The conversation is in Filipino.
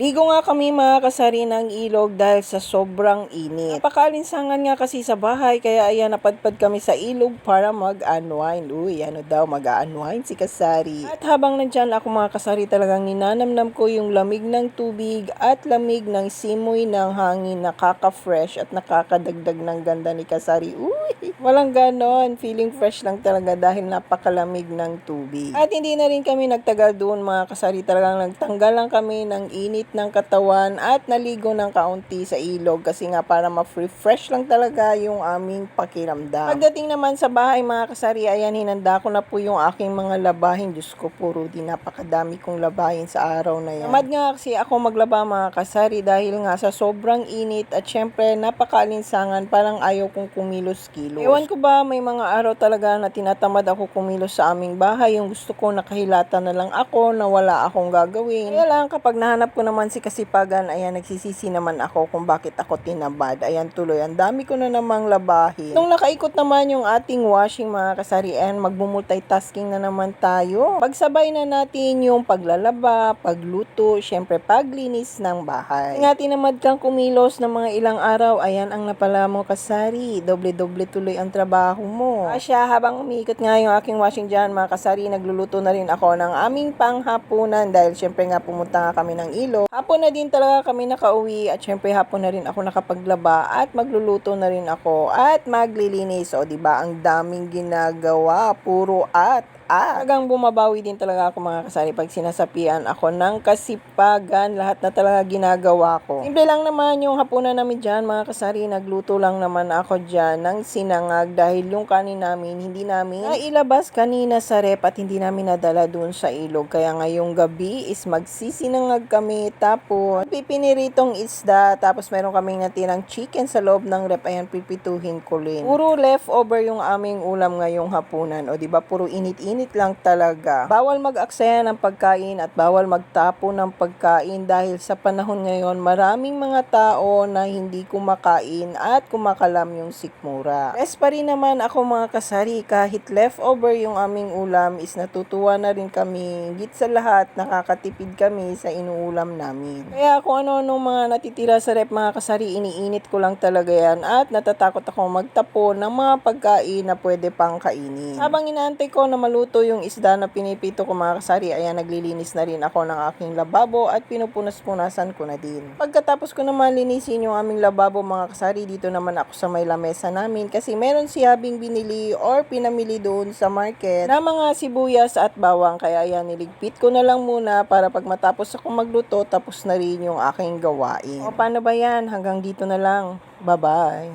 Ligo nga kami mga kasari ng ilog dahil sa sobrang init. Napakalinsangan nga kasi sa bahay kaya ayan napadpad kami sa ilog para mag-unwind. Uy, ano daw mag-unwind si kasari. At habang nandyan ako mga kasari talagang ninanamnam ko yung lamig ng tubig at lamig ng simoy ng hangin nakaka-fresh at nakakadagdag ng ganda ni kasari. Uy, walang ganon. Feeling fresh lang talaga dahil napakalamig ng tubig. At hindi na rin kami nagtagal doon mga kasari. Talagang nagtanggal lang kami ng init ng katawan at naligo ng kaunti sa ilog kasi nga para ma-refresh lang talaga yung aming pakiramdam. Pagdating naman sa bahay mga kasari, ayan hinanda ko na po yung aking mga labahin. Diyos ko po Rudy, napakadami kong labahin sa araw na yan. Tamad nga kasi ako maglaba mga kasari dahil nga sa sobrang init at syempre napakaalinsangan parang ayaw kong kumilos-kilos. Ewan ko ba may mga araw talaga na tinatamad ako kumilos sa aming bahay. Yung gusto ko nakahilata na lang ako na wala akong gagawin. Kaya lang kapag nahanap ko naman si kasipagan, ayan nagsisisi naman ako kung bakit ako tinabad. Ayan tuloy, ang dami ko na namang labahin. Nung nakaikot naman yung ating washing mga kasari, ayan magmumultitasking na naman tayo. Pagsabay na natin yung paglalaba, pagluto, syempre paglinis ng bahay. Nga tinamad kang kumilos ng mga ilang araw, ayan ang napala mo kasari. Doble-doble tuloy ang trabaho mo. Asya, habang umiikot nga yung aking washing dyan, mga kasari, nagluluto na rin ako ng aming panghapunan dahil syempre nga pumunta nga kami ng ilo. Hapon na din talaga kami nakauwi at syempre hapon na rin ako nakapaglaba at magluluto na rin ako at maglilinis. O, ba ang daming ginagawa, puro at at talagang bumabawi din talaga ako mga kasari pag sinasapian ako ng kasipagan. Lahat na talaga ginagawa ko. Simple lang naman yung hapunan namin dyan mga kasari. Nagluto lang naman ako dyan ng sinangag dahil yung kanin namin hindi namin nailabas kanina sa rep at hindi namin nadala dun sa ilog. Kaya ngayong gabi is magsisinangag kami tapos pipiniritong isda tapos meron kaming natirang chicken sa loob ng rep. Ayan pipituhin ko rin. Puro leftover yung aming ulam ngayong hapunan. O di ba puro init-init lang talaga. Bawal mag-aksaya ng pagkain at bawal magtapo ng pagkain dahil sa panahon ngayon maraming mga tao na hindi kumakain at kumakalam yung sikmura. Rest pa rin naman ako mga kasari kahit leftover yung aming ulam is natutuwa na rin kami. Git sa lahat nakakatipid kami sa inuulam namin. Kaya kung ano-ano mga natitira sa rep mga kasari iniinit ko lang talaga yan at natatakot ako magtapo ng mga pagkain na pwede pang kainin. Habang inaantay ko na maluto yung isda na pinipito ko mga kasari, ayan naglilinis na rin ako ng aking lababo at pinupunas-punasan ko na din. Pagkatapos ko naman linisin yung aming lababo mga kasari, dito naman ako sa may lamesa namin kasi meron si Habing binili or pinamili doon sa market na mga sibuyas at bawang. Kaya ayan, niligpit ko na lang muna para pag matapos ako magluto, tapos na rin yung aking gawain. O paano ba yan? Hanggang dito na lang. Bye-bye.